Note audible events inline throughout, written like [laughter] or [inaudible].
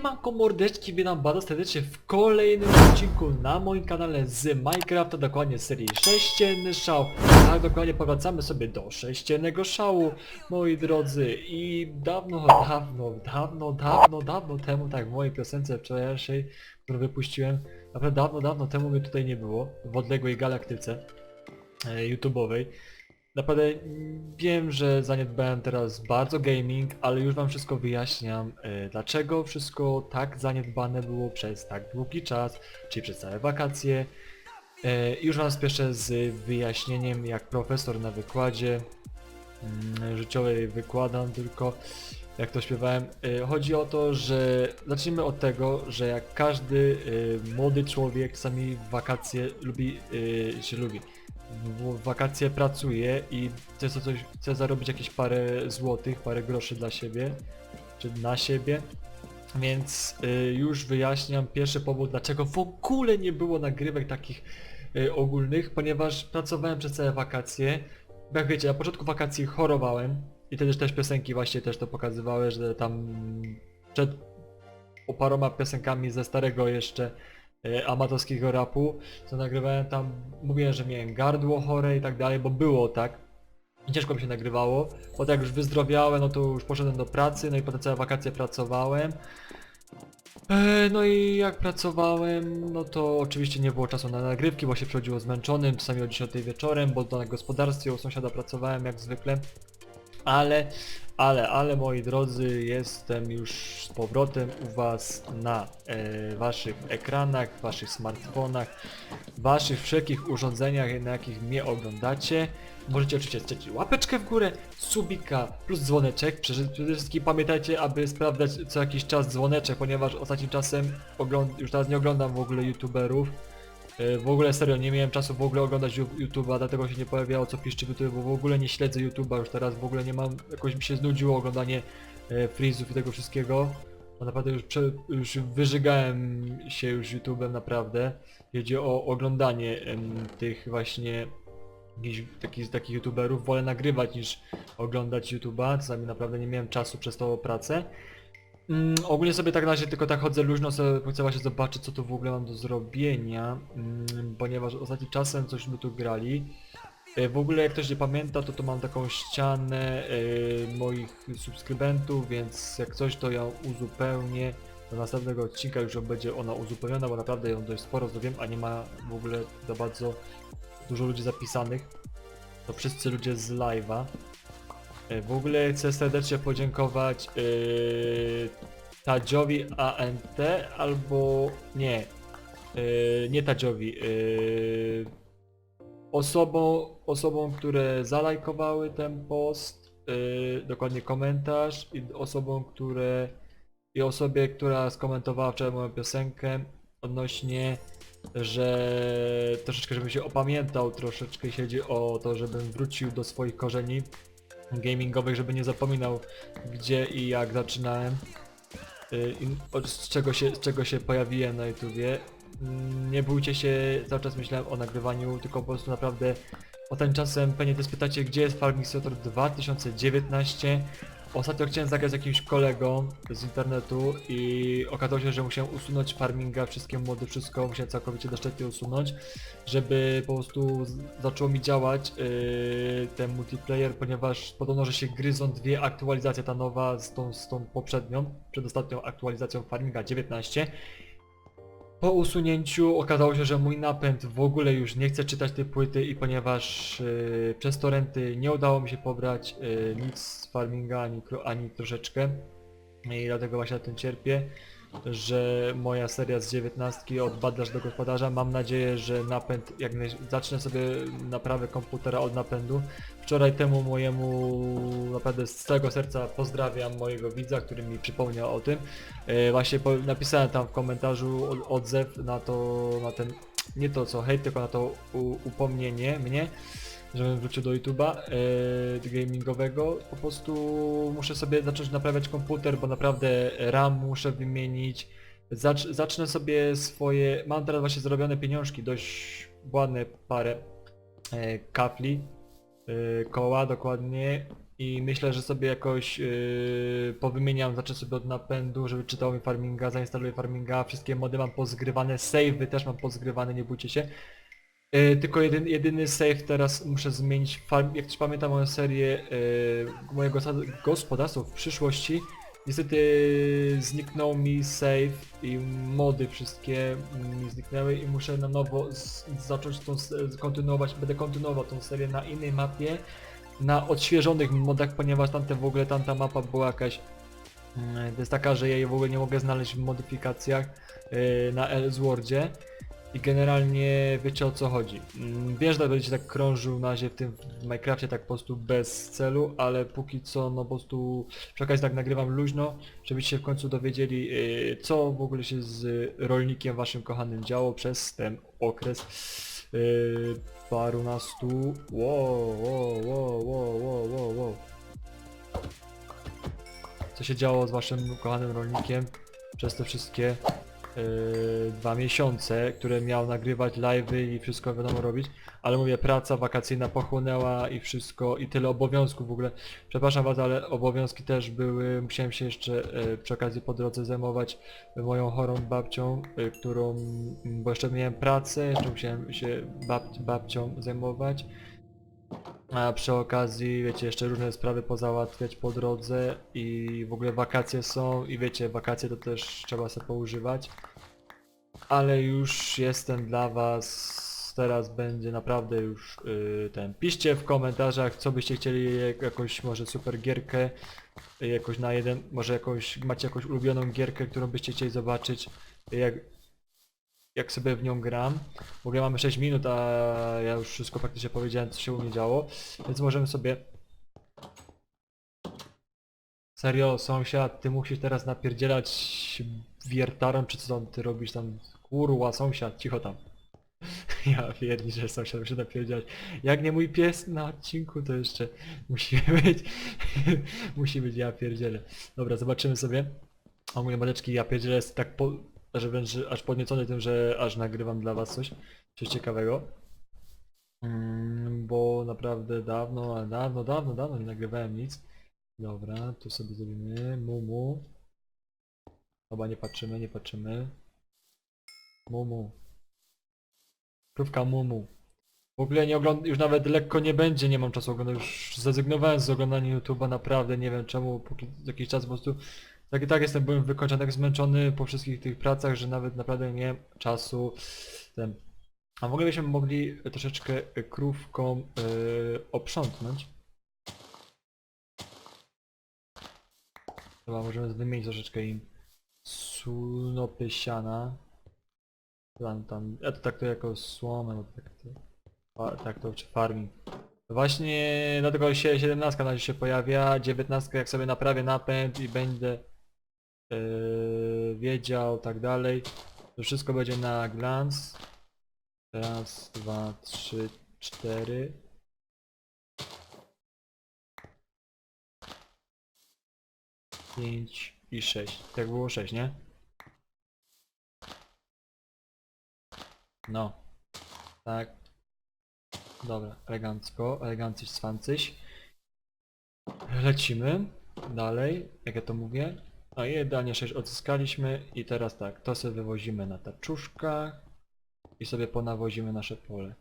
Siemanko mordeczki, witam bardzo serdecznie w kolejnym odcinku na moim kanale z Minecrafta, dokładnie z serii Sześcienny Szał. Tak, dokładnie powracamy sobie do Sześciennego Szału, moi drodzy. I dawno, dawno, dawno, dawno, dawno temu, tak w mojej piosence wczorajszej, którą wypuściłem, naprawdę dawno, dawno temu mnie tutaj nie było, w odległej galaktyce e, YouTube'owej. Naprawdę wiem, że zaniedbałem teraz bardzo gaming, ale już wam wszystko wyjaśniam, e, dlaczego wszystko tak zaniedbane było przez tak długi czas, czyli przez całe wakacje. E, Już wam spieszę z wyjaśnieniem, jak profesor na wykładzie mm, życiowej wykładam, tylko jak to śpiewałem. E, Chodzi o to, że zacznijmy od tego, że jak każdy młody człowiek sami wakacje lubi, się lubi w wakacje pracuje i chce, co- coś, chce zarobić jakieś parę złotych, parę groszy dla siebie, czy na siebie. Więc y, już wyjaśniam pierwszy powód, dlaczego w ogóle nie było nagrywek takich y, ogólnych, ponieważ pracowałem przez całe wakacje. Jak wiecie, na początku wakacji chorowałem i wtedy też piosenki właśnie też to pokazywały, że tam przed o paroma piosenkami ze starego jeszcze e, amatorskiego rapu, co nagrywałem tam, mówiłem, że miałem gardło chore i tak dalej, bo było tak. Ciężko mi się nagrywało. Potem jak już wyzdrowiałem, no to już poszedłem do pracy, no i potem całe wakacje pracowałem. E, No i jak pracowałem, no to oczywiście nie było czasu na nagrywki, bo się przychodziło zmęczonym, czasami o 10 wieczorem, bo na gospodarstwie u sąsiada pracowałem jak zwykle. Ale, ale, ale moi drodzy, jestem już z powrotem u Was na e, Waszych ekranach, Waszych smartfonach, Waszych wszelkich urządzeniach, na jakich mnie oglądacie. Możecie oczywiście strzelić łapeczkę w górę, subika plus dzwoneczek. Przede wszystkim pamiętajcie, aby sprawdzać co jakiś czas dzwoneczek, ponieważ ostatnim czasem już teraz nie oglądam w ogóle youtuberów. E, W ogóle serio, nie miałem czasu w ogóle oglądać YouTube'a, dlatego się nie pojawiało co piszczy YouTube, bo w ogóle nie śledzę YouTube'a już teraz, w ogóle nie mam, jakoś mi się znudziło oglądanie e, freezów i tego wszystkiego. Bo naprawdę już, prze, już wyżygałem się już YouTube'em naprawdę. Jeśli o oglądanie em, tych właśnie takich, YouTuberów, wolę nagrywać niż oglądać YouTube'a, czasami naprawdę nie miałem czasu przez tą pracę. Mm, ogólnie sobie tak na razie tylko tak chodzę luźno, sobie chcę właśnie zobaczyć co tu w ogóle mam do zrobienia, mm, ponieważ ostatnim czasem coś my tu grali. E, W ogóle jak ktoś nie pamięta, to tu mam taką ścianę e, moich subskrybentów, więc jak coś to ją uzupełnię. Do następnego odcinka już będzie ona uzupełniona, bo naprawdę ją dość sporo zrobiłem, a nie ma w ogóle za bardzo dużo ludzi zapisanych. To wszyscy ludzie z live'a. E, W ogóle chcę serdecznie podziękować yy, Tadziowi ANT albo nie, yy, nie Tadziowi, yy, osobom, osobom, które zalajkowały ten post, yy, dokładnie komentarz i osobom, które i osobie, która skomentowała wczoraj moją piosenkę odnośnie że troszeczkę żebym się opamiętał, troszeczkę jeśli chodzi o to, żebym wrócił do swoich korzeni gamingowych, żeby nie zapominał gdzie i jak zaczynałem y, z czego się, z czego się pojawiłem na YouTubie. Mm, Nie bójcie się, cały czas myślałem o nagrywaniu, tylko po prostu naprawdę o ten czasem pewnie też pytacie gdzie jest Farming Simulator 2019 Ostatnio chciałem zagrać z jakimś kolegą z internetu i okazało się, że musiałem usunąć farminga, wszystkie młody, wszystko musiałem całkowicie doszczętnie usunąć, żeby po prostu zaczęło mi działać yy, ten multiplayer, ponieważ podobno, że się gryzą dwie aktualizacje, ta nowa z tą, z tą poprzednią, przedostatnią aktualizacją farminga 19. Po usunięciu okazało się, że mój napęd w ogóle już nie chce czytać tej płyty i ponieważ yy, przez torenty nie udało mi się pobrać yy, nic z farminga ani, ani troszeczkę i dlatego właśnie na tym cierpię, że moja seria z 19 od badlarz do gospodarza, mam nadzieję, że napęd, jak zacznę sobie naprawę komputera od napędu. Wczoraj temu mojemu naprawdę z całego serca pozdrawiam mojego widza, który mi przypomniał o tym. E, właśnie napisałem tam w komentarzu od, odzew na to, na ten, nie to co hejt, tylko na to upomnienie mnie, żebym wrócił do YouTube'a e, gamingowego. Po prostu muszę sobie zacząć naprawiać komputer, bo naprawdę RAM muszę wymienić. Zacz, zacznę sobie swoje, mam teraz właśnie zrobione pieniążki, dość ładne parę e, e, koła dokładnie I myślę, że sobie jakoś yy, powymieniam, zacznę sobie od napędu, żeby czytało mi farminga, zainstaluję farminga, wszystkie mody mam pozgrywane, save'y też mam pozgrywane, nie bójcie się. Yy, tylko jedyn, jedyny save teraz muszę zmienić, farm, jak też pamiętam moją serię yy, mojego gos- gospodarstwa w przyszłości, niestety zniknął mi save i mody wszystkie mi zniknęły i muszę na nowo zacząć tą, kontynuować, będę kontynuował tą serię na innej mapie, na odświeżonych modach, ponieważ tamte w ogóle tamta mapa była jakaś mm, to jest taka, że ja jej w ogóle nie mogę znaleźć w modyfikacjach yy, na Ellswordzie i generalnie wiecie o co chodzi. Mm, Wiesz, że będziecie tak krążył na razie w tym w tak po prostu bez celu, ale póki co no po prostu przy okazji tak nagrywam luźno, żebyście w końcu dowiedzieli yy, co w ogóle się z rolnikiem waszym kochanym działo przez ten okres yy, parunastu... Wow, wow, wow, wow, wow, wow, wow. Co się działo z waszym kochanym rolnikiem przez te wszystkie yy, dwa miesiące, które miał nagrywać live'y i wszystko wiadomo robić, ale mówię, praca wakacyjna pochłonęła i wszystko, i tyle obowiązków w ogóle. Przepraszam was, ale obowiązki też były, musiałem się jeszcze e, przy okazji po drodze zajmować moją chorą babcią, e, którą, m, bo jeszcze miałem pracę, jeszcze musiałem się bab, babcią zajmować. A przy okazji, wiecie, jeszcze różne sprawy pozałatwiać po drodze i w ogóle wakacje są i wiecie, wakacje to też trzeba sobie poużywać. Ale już jestem dla was, teraz będzie naprawdę już y, ten. Piszcie w komentarzach, co byście chcieli, jak, jakąś może super gierkę, jakoś na jeden, może jakąś, macie jakąś ulubioną gierkę, którą byście chcieli zobaczyć, jak, jak sobie w nią gram. W ogóle mamy 6 minut, a ja już wszystko praktycznie powiedziałem, co się u mnie działo, więc możemy sobie... Serio, sąsiad, ty musisz teraz napierdzielać wiertarą, czy co tam ty robisz tam? Kurwa, sąsiad, cicho tam. [laughs] Ja pierdzi, że sąsiad musi napierdzielać. Jak nie mój pies na odcinku, to jeszcze musi [laughs] być. musi być ja pierdzielę. Dobra, zobaczymy sobie. O moje maleczki, ja pierdzielę jest tak po... że wręcz aż podniecony tym, że aż nagrywam dla was coś. Coś ciekawego. Mm, bo naprawdę dawno, ale dawno, dawno, dawno nie nagrywałem nic. Dobra, tu sobie zrobimy mumu. Chyba nie patrzymy, nie patrzymy. Mumu. Krówka mumu. W ogóle nie oglądam, już nawet lekko nie będzie, nie mam czasu oglądać, już zrezygnowałem z oglądania YouTube'a, naprawdę nie wiem czemu, póki jakiś czas po prostu tak i tak jestem, byłem wykończony, tak zmęczony po wszystkich tych pracach, że nawet naprawdę nie czasu. Ten. A w ogóle byśmy mogli troszeczkę krówką yy, oprzątnąć. Chyba możemy wymienić troszeczkę im sunopy siana. Tam, tam, ja to jako słomę, bo tak to, a, tak to czy farming. Właśnie dlatego się 17 na razie się pojawia, 19 jak sobie naprawię napęd i będę yy, wiedział tak dalej, to wszystko będzie na glans. Raz, dwa, trzy, cztery. Pięć i sześć. Tak było sześć, nie? No. Tak. Dobra, elegancko, elegancyś, swancyś. Lecimy dalej, jak ja to mówię. I idealnie 6 odzyskaliśmy i teraz tak, to sobie wywozimy na taczuszkach i sobie ponawozimy nasze pole.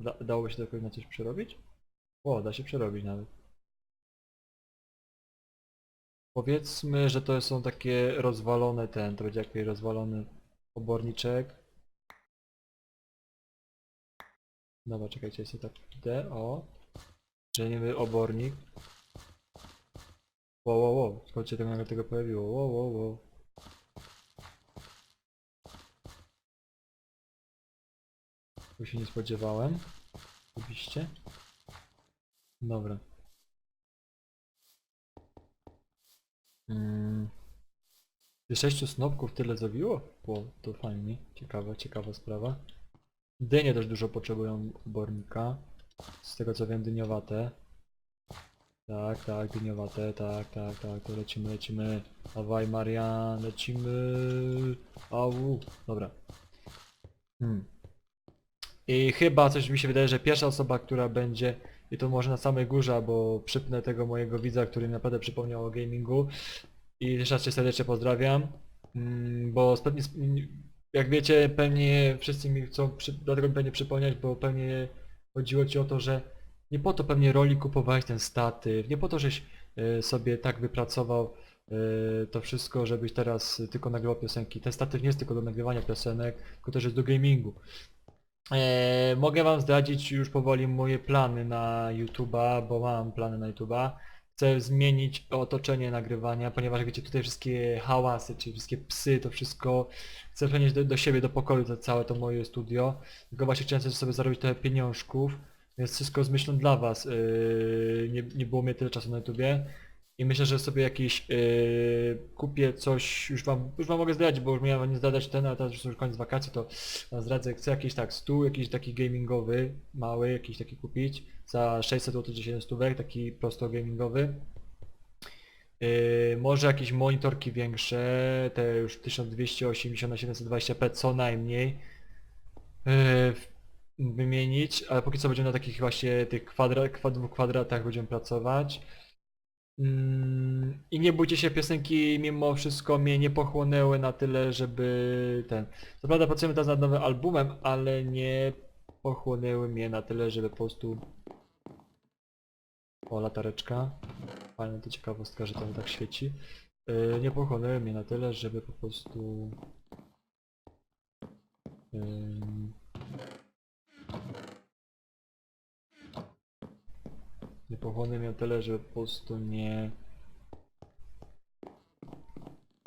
Da, dałoby się jakoś na coś przerobić? O, da się przerobić nawet. Powiedzmy, że to są takie rozwalone ten, to będzie jakiś rozwalony oborniczek. Dobra, czekajcie, sobie tak idę, o. Że obornik. Wow, wow, wow, skąd się tego nagle tego pojawiło? Wow, wow, wow. Tu się nie spodziewałem. Oczywiście. Dobra. Mm. Sześciu snopków tyle zrobiło? Bo to fajnie. Ciekawa, ciekawa sprawa. Dynie też dużo potrzebują obornika. Z tego co wiem dyniowate. Tak, tak, dyniowate, tak, tak, tak, to lecimy, lecimy. Dawaj Marian, lecimy. Au, dobra. Hmm. I chyba coś mi się wydaje, że pierwsza osoba, która będzie, i to może na samej górze, bo przypnę tego mojego widza, który mi naprawdę przypomniał o gamingu. I jeszcze raz cię serdecznie pozdrawiam, mm, bo pewnie, jak wiecie, pewnie wszyscy mi chcą, dlatego mi pewnie przypomnieć, bo pewnie chodziło ci o to, że nie po to pewnie roli kupowałeś ten statyw, nie po to, żeś e, sobie tak wypracował e, to wszystko, żebyś teraz tylko nagrywał piosenki. Ten statyw nie jest tylko do nagrywania piosenek, tylko też jest do gamingu. E, mogę wam zdradzić już powoli moje plany na YouTube'a, bo mam plany na YouTube'a. Chcę zmienić otoczenie nagrywania, ponieważ wiecie, tutaj wszystkie hałasy, czyli wszystkie psy, to wszystko chcę przenieść do, do siebie, do pokoju, to całe to moje studio. Tylko właśnie chciałem sobie zarobić trochę pieniążków, więc wszystko z myślą dla was. Yy, nie, nie było mnie tyle czasu na YouTubie. I myślę, że sobie jakiś yy, kupię coś, już wam, już wam mogę zdradzić, bo już miałem nie zdradzać ten, a teraz już już koniec wakacji, to wam zdradzę. Chcę jakiś tak stół, jakiś taki gamingowy, mały, jakiś taki kupić za 600 zł czy 7 stówek, taki prosto gamingowy. Yy, może jakieś monitorki większe, te już 1280 na 720p co najmniej. Yy, wymienić, ale póki co będziemy na takich właśnie tych kwadra, kwad, dwóch kwadratach będziemy pracować. Mm, I nie bójcie się, piosenki mimo wszystko mnie nie pochłonęły na tyle, żeby ten... Co prawda pracujemy teraz nad nowym albumem, ale nie pochłonęły mnie na tyle, żeby po prostu... O, latareczka. Fajna to ciekawostka, że to tak świeci. Yy, nie pochłonęły mnie na tyle, żeby po prostu... Ym, Nie pochłonę mnie tyle, że po prostu nie...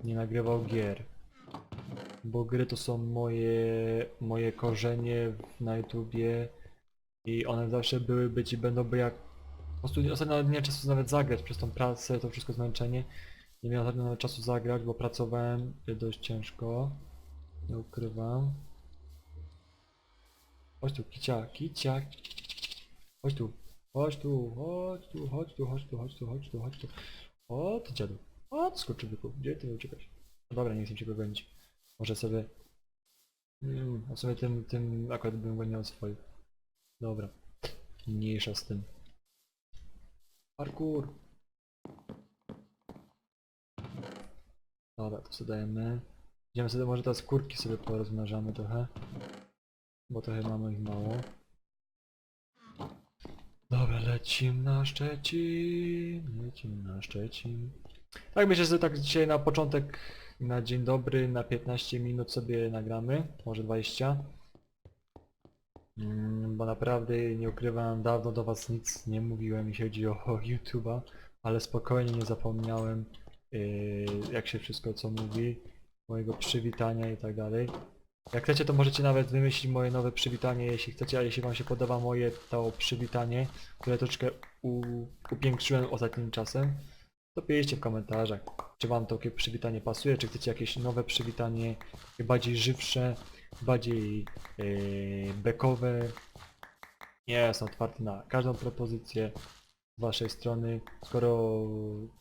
Nie nagrywał gier. Bo gry to są moje... moje korzenie w- na YouTubie i one zawsze były być i będą by jak... Po prostu nie- ostatnio nie miałem czasu nawet zagrać przez tą pracę, to wszystko zmęczenie. Nie miałem ostatnio nawet czasu zagrać, bo pracowałem dość ciężko. Nie ukrywam. Chodź tu, kicia, kicia. Chodź tu. Chodź tu, chodź tu, chodź tu, chodź tu, chodź tu, chodź tu, chodź tu. O, ty dziadu. O. Gdzie ty uciekać? No dobra, nie chcę cię gonić. Może sobie... Mm, a sobie tym, tym akurat bym gonił swoich. Dobra. Mniejsza z tym. Parkour. Dobra, to sobie dajemy. Idziemy sobie, może teraz kurki sobie porozmnażamy trochę. Bo trochę mamy ich mało. Dobra, lecimy na Szczecin, lecimy na Szczecin. Tak myślę, że tak dzisiaj na początek, na dzień dobry, na 15 minut sobie nagramy, może 20. Mm, bo naprawdę nie ukrywam, dawno do was nic nie mówiłem, jeśli chodzi o, o [laughs] YouTube'a, ale spokojnie nie zapomniałem, yy, jak się wszystko co mówi, mojego przywitania i tak dalej. Jak chcecie, to możecie nawet wymyślić moje nowe przywitanie, jeśli chcecie, a jeśli wam się podoba moje to przywitanie, które troszeczkę u, upiększyłem ostatnim czasem, to piszcie w komentarzach, czy wam takie przywitanie pasuje, czy chcecie jakieś nowe przywitanie, bardziej żywsze, bardziej yy, bekowe. Nie, jestem otwarty na każdą propozycję z waszej strony. Skoro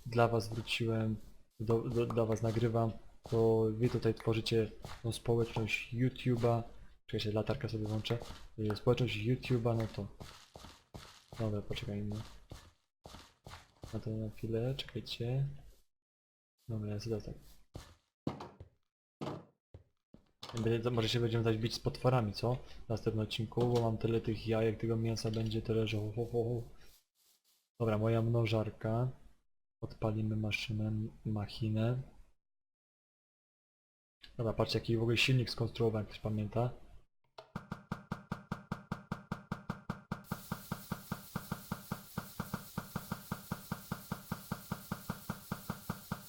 dla was wróciłem, do, do, dla was nagrywam, to wy tutaj tworzycie tą społeczność YouTube'a. Czekajcie, latarkę sobie włączę. Y, Społeczność YouTube'a, no to... Dobra, poczekajmy. Na to na chwilę, czekajcie. Dobra, ja sobie tak. Będzie- Może się będziemy dać bić z potworami, co? W następnym odcinku, bo mam tyle tych jajek, tego mięsa będzie tyle, że ho, ho, ho. Dobra, moja mnożarka. Odpalimy maszynę, machinę. Dobra, patrzcie jaki w ogóle silnik skonstruowałem, ktoś pamięta?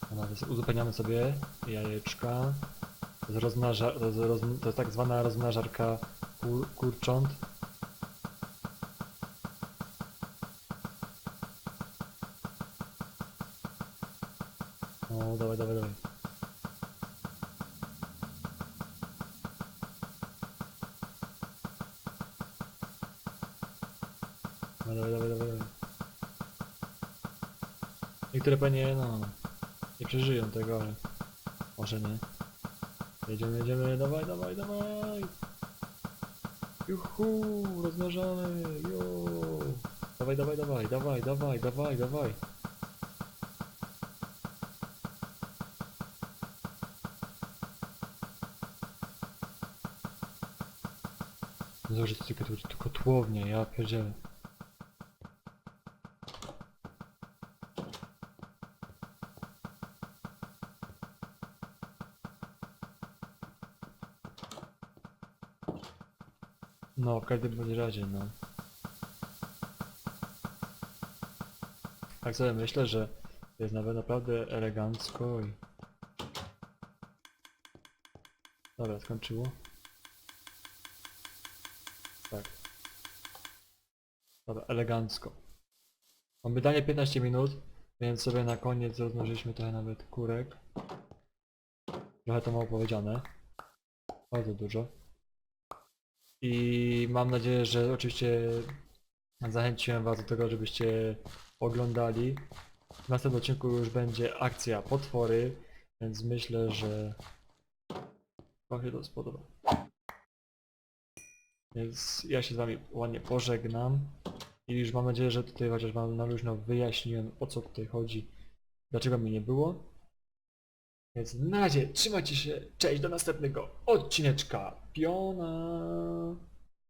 Dobra, więc uzupełniamy sobie jajeczka. To jest, to jest, roz, to jest tak zwana rozmnażarka kur, kurcząt. O, dawaj, dawaj. Dawaj, dawaj, dawaj, dawaj. Niektóre panie, no, nie przeżyją tego, ale może nie. Jedziemy, jedziemy, dawaj, dawaj, dawaj. Juhu, rozmnażamy, jo. Dawaj, dawaj, dawaj, dawaj, dawaj, dawaj, dawaj. Zobacz, tylko, tylko kotłownia, ja pierdzielę. No, w każdym bądź razie, no. Tak sobie myślę, że jest nawet naprawdę elegancko i... Dobra, skończyło. Tak. Dobra, elegancko. Mamy danie 15 minut, więc sobie na koniec rozmnożyliśmy trochę nawet kurek. Trochę to mało powiedziane. Bardzo dużo. I mam nadzieję, że oczywiście zachęciłem was do tego, żebyście oglądali. W następnym odcinku już będzie akcja potwory, więc myślę, że wam się to spodoba. Więc ja się z wami ładnie pożegnam i już mam nadzieję, że tutaj chociaż wam na luźno wyjaśniłem o co tutaj chodzi, dlaczego mi nie było. Więc na razie trzymajcie się, cześć do następnego odcineczka. Piona!